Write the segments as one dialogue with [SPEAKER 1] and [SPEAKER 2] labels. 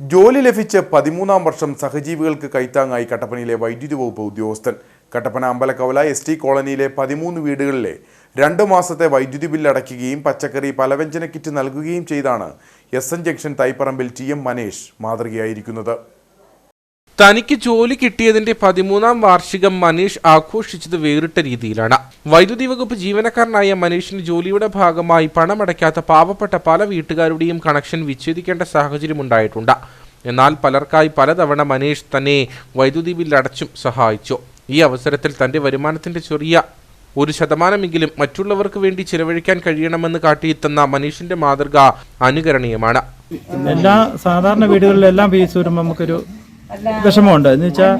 [SPEAKER 1] ജോലി ലഭിച്ച് പതിമൂന്നാം വർഷം സഹജീവികൾക്ക് കൈത്താങ്ങായി കട്ടപ്പനയിലെ വൈദ്യുതി വകുപ്പ് ഉദ്യോഗസ്ഥൻ. കട്ടപ്പന അമ്പലക്കവല എസ് ടി കോളനിയിലെ പതിമൂന്ന് വീടുകളിലെ രണ്ട് മാസത്തെ വൈദ്യുതി ബില്ല് അടയ്ക്കുകയും പച്ചക്കറി പലവ്യഞ്ജന കിറ്റ് നൽകുകയും ചെയ്താണ് എസ് എൻ ജംഗ്ഷൻ തൈപ്പറമ്പിൽ ടി എം മനേഷ് മാതൃകയായിരിക്കുന്നത്.
[SPEAKER 2] തനിക്ക് ജോലി കിട്ടിയതിന്റെ പതിമൂന്നാം വാർഷികം മനീഷ് ആഘോഷിച്ചത് വേറിട്ട രീതിയിലാണ്. വൈദ്യുതി വകുപ്പ് ജീവനക്കാരനായ മനീഷിന് ജോലിയുടെ ഭാഗമായി പണമടയ്ക്കാത്ത പാവപ്പെട്ട പല വീട്ടുകാരുടെയും കണക്ഷൻ വിച്ഛേദിക്കേണ്ട സാഹചര്യം ഉണ്ടായിട്ടുണ്ട്. എന്നാൽ പലർക്കായി പലതവണ മനീഷ് തന്നെ വൈദ്യുതി ബില്ലടച്ചും സഹായിച്ചു. ഈ അവസരത്തിൽ തന്റെ വരുമാനത്തിന്റെ ചെറിയ ഒരു ശതമാനമെങ്കിലും മറ്റുള്ളവർക്ക് വേണ്ടി ചിലവഴിക്കാൻ കഴിയണമെന്ന് കാട്ടിയെത്തുന്ന മനീഷിന്റെ മാതൃക അനുകരണീയമാണ്.
[SPEAKER 3] എല്ലാ സാധാരണ വീടുകളിലെല്ലാം ഫീസ് വരുമ്പോൾ നമുക്കൊരു വിഷമമുണ്ട്. എന്ന് വെച്ചാൽ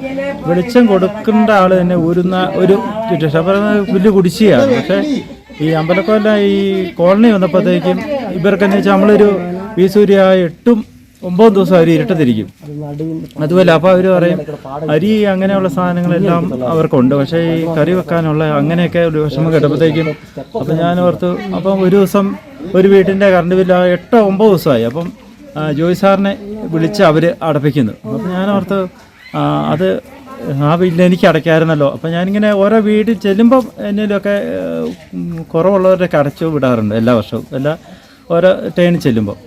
[SPEAKER 3] വെളിച്ചം കൊടുക്കേണ്ട ആൾ തന്നെ ഊരുന്ന ഒരു സിറ്റുവേഷൻ അപ്പോൾ അത് വലിയ കുടിശ്ശിയാണ്. പക്ഷേ ഈ അമ്പലക്കോല ഈ കോളനി വന്നപ്പോഴത്തേക്കും ഇവർക്കെന്ന് വെച്ചാൽ നമ്മളൊരു സൂര്യ എട്ടും ഒമ്പതും ദിവസം അവർ ഇരുട്ടത്തിരിക്കും. അതുപോലെ അപ്പോൾ അവർ പറയും അരി അങ്ങനെയുള്ള സാധനങ്ങളെല്ലാം അവർക്കുണ്ട്. പക്ഷേ ഈ കറി വെക്കാനുള്ള അങ്ങനെയൊക്കെ ഒരു വിഷമം കേട്ടപ്പോഴത്തേക്കും അപ്പം ഞാൻ ഓർത്തു അപ്പം ഒരു ദിവസം ഒരു വീട്ടിന്റെ കറണ്ട് ബില്ല് എട്ടോ ഒമ്പത് ദിവസമായി. അപ്പം ജോയ് സാറിനെ വിളിച്ച് അവർ അടപ്പിക്കുന്നു. അപ്പം ഞാൻ ഓർത്ത് അത് ആ ബില്ല് എനിക്ക് അടയ്ക്കാമായിരുന്നല്ലോ അപ്പം ഞാനിങ്ങനെ ഓരോ വീട്ടിൽ ചെല്ലുമ്പോൾ എന്തെങ്കിലുമൊക്കെ കുറവുള്ളവരുടെയൊക്കെ അടച്ചു വിടാറുണ്ട് എല്ലാ വർഷവും. എല്ലാ ഓരോ ടേണിൽ ചെല്ലുമ്പോൾ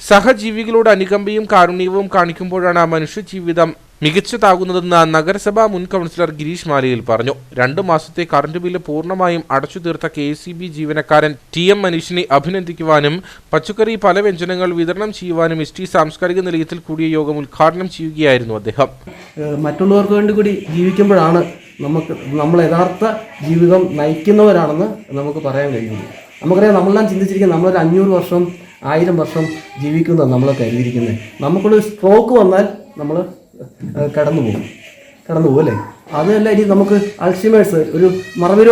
[SPEAKER 2] സഹജീവികളോട് അനുകമ്പയും കാരുണ്യവും കാണിക്കുമ്പോഴാണ് ആ മനുഷ്യ ജീവിതം മികച്ചതാകുന്നതെന്ന് നഗരസഭാ മുൻ കൗൺസിലർ ഗിരീഷ് മാലിയിൽ പറഞ്ഞു. രണ്ടു മാസത്തെ കറണ്ട് ബില്ല് പൂർണമായും അടച്ചു തീർത്ത കെ സി ബി ജീവനക്കാരൻ ടി എം മനീഷിനെ അഭിനന്ദിക്കുവാനും പച്ചക്കറി പല വ്യഞ്ജനങ്ങൾ വിതരണം ചെയ്യുവാനും എസ് ടി സാംസ്കാരിക നിലയത്തിൽ കൂടിയ യോഗം ഉദ്ഘാടനം ചെയ്യുകയായിരുന്നു അദ്ദേഹം.
[SPEAKER 4] മറ്റുള്ളവർക്ക് വേണ്ടി കൂടി ജീവിക്കുമ്പോഴാണ് നമുക്ക് നമ്മൾ യഥാർത്ഥ ജീവിതം നയിക്കുന്നവരാണെന്ന് നമുക്ക് പറയാൻ കഴിയുന്നത്. നമുക്കറിയാം നമ്മളെല്ലാം ചിന്തിച്ചിരിക്കുന്നത് നമ്മളൊരു അഞ്ഞൂറ് വർഷം ആയിരം വർഷം ജീവിക്കുന്നതാണ് നമ്മൾ കരുതിയിരിക്കുന്നത്. നമുക്കൊരു സ്ട്രോക്ക് വന്നാൽ നമ്മൾ കടന്നു പോകും. കടന്നു പോകും അല്ലേ? അതല്ല ഇനി നമുക്ക് അൾഷിമേഴ്സ് ഒരു മറവി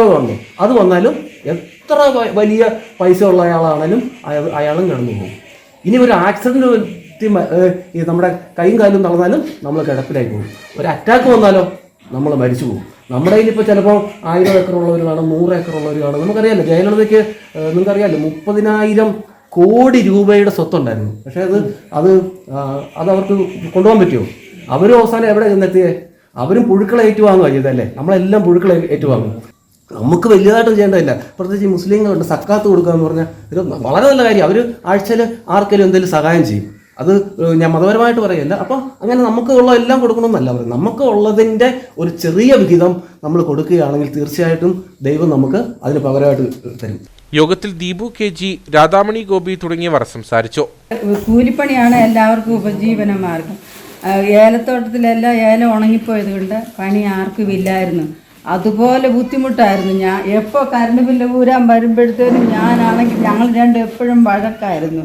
[SPEAKER 4] അത് വന്നാലും എത്ര വലിയ പൈസ ഉള്ള അയാളാണെങ്കിലും അയാൾ അയാളും കടന്നു പോകും. ഇനി ഒരു ഈ നമ്മുടെ കൈയും കാലും തളർന്നാലും നമ്മൾ കിടപ്പിലായി പോകും. ഒരു അറ്റാക്ക് വന്നാലോ നമ്മൾ മരിച്ചു പോകും. നമ്മുടെ കയ്യിൽ ഇപ്പോൾ ചിലപ്പോൾ ആയിരം ഏക്കർ കാണും നൂറ് ഏക്കർ ഉള്ളവർ കാണും നമുക്കറിയാമല്ലോ ജയലളിതയ്ക്ക് നിങ്ങൾക്ക് നിങ്ങൾക്കറിയാമല്ലോ മുപ്പതിനായിരം കോടി രൂപയുടെ സ്വത്തുണ്ടായിരുന്നു. പക്ഷേ അത് അത് അത് അവർക്ക് കൊണ്ടുപോകാൻ പറ്റുമോ? അവരും അവസാനം എവിടെ ചെന്നെത്തിയേ? അവരും പുഴുക്കളെ ഏറ്റുവാങ്ങുക ചെയ്തല്ലേ നമ്മളെല്ലാം പുഴുക്കളെ ഏറ്റുവാങ്ങും. നമുക്ക് വലിയതായിട്ട് ചെയ്യേണ്ടതില്ല. പ്രത്യേകിച്ച് ഈ മുസ്ലിങ്ങളുണ്ട് സക്കാത്ത് കൊടുക്കുക എന്ന് പറഞ്ഞാൽ ഇത് വളരെ നല്ല കാര്യം. അവർ ആഴ്ചയിൽ ആർക്കെങ്കിലും എന്തെങ്കിലും സഹായം ചെയ്യും. അത് ഞാൻ മതപരമായിട്ട് പറയല്ല അപ്പോൾ അങ്ങനെ നമുക്ക് ഉള്ള എല്ലാം കൊടുക്കണമെന്നല്ല പറയുന്നത്. നമുക്ക് ഉള്ളതിന്റെ ഒരു ചെറിയ വിഹിതം നമ്മൾ കൊടുക്കുകയാണെങ്കിൽ തീർച്ചയായിട്ടും ദൈവം നമുക്ക് അതിന് പകരമായിട്ട് തരും.
[SPEAKER 2] യോഗത്തിൽ ദീപു കെ ജി രാധാമണി ഗോപി തുടങ്ങിയവർ സംസാരിച്ചു.
[SPEAKER 5] കൂലിപ്പണിയാണ് എല്ലാവർക്കും ഉപജീവന മാർഗം ആ, ഏലത്തോട്ടത്തിലെല്ലാം ഏലം ഉണങ്ങിപ്പോയത് കൊണ്ട് പണി ആർക്കും ഇല്ലായിരുന്നു. അതുപോലെ ബുദ്ധിമുട്ടായിരുന്നു ഞാൻ. എപ്പോൾ കറണ്ട് ബില്ല് ഊരാൻ വരുമ്പോഴത്തേനും ഞാനാണെങ്കിൽ ഞങ്ങൾ രണ്ടും എപ്പോഴും വഴക്കായിരുന്നു.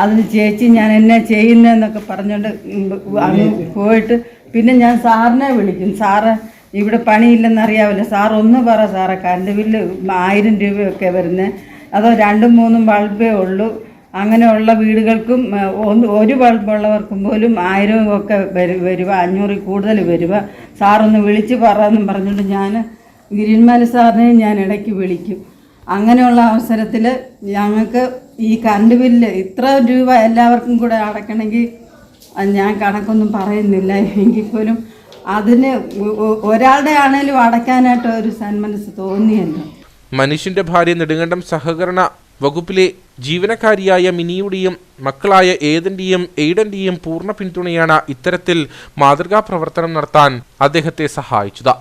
[SPEAKER 5] അതിന് ചേച്ചി ഞാൻ എന്നെ ചെയ്യുന്നതെന്നൊക്കെ പറഞ്ഞുകൊണ്ട് അന്ന് പോയിട്ട് പിന്നെ ഞാൻ സാറിനെ വിളിക്കും. സാറ് ഇവിടെ പണിയില്ലെന്നറിയാവില്ല. സാർ ഒന്ന് പറ സാറേ കറണ്ട് ബില്ല് ആയിരം രൂപയൊക്കെ വരുന്നത് അതോ രണ്ടും മൂന്നും ബൾബേ ഉള്ളൂ. അങ്ങനെയുള്ള വീടുകൾക്കും ഒരു ബൾബുള്ളവർക്കും പോലും ആയിരം ഒക്കെ വരും വരുക അഞ്ഞൂറിൽ കൂടുതൽ വരിക സാറൊന്ന് വിളിച്ച് പറയാമെന്നും പറഞ്ഞുകൊണ്ട് ഞാൻ ഗിരിന്മാല സാറിനെ ഞാൻ ഇടയ്ക്ക് വിളിക്കും. അങ്ങനെയുള്ള അവസരത്തിൽ ഞങ്ങൾക്ക് ഈ കറണ്ട് ബില്ല് ഇത്ര രൂപ എല്ലാവർക്കും കൂടെ അടയ്ക്കണമെങ്കിൽ ഞാൻ കണക്കൊന്നും പറയുന്നില്ല. എങ്കിൽ പോലും അതിന് ഒരാളുടെ ആണേലും അടയ്ക്കാനായിട്ട് ഒരു സന്മനസ് തോന്നിയല്ലോ.
[SPEAKER 2] മനുഷ്യന്റെ ഭാര്യ നെടുങ്കണ്ടം സഹകരണ വകുപ്പിലെ ജീവനക്കാരിയായ മിനിയുടെയും മക്കളായ ഏതന്റെയും എയ്ഡന്റെയും പൂർണ പിന്തുണയാണ് ഇത്തരത്തിൽ മാതൃകാ പ്രവർത്തനം നടത്താൻ അദ്ദേഹത്തെ സഹായിച്ചത്.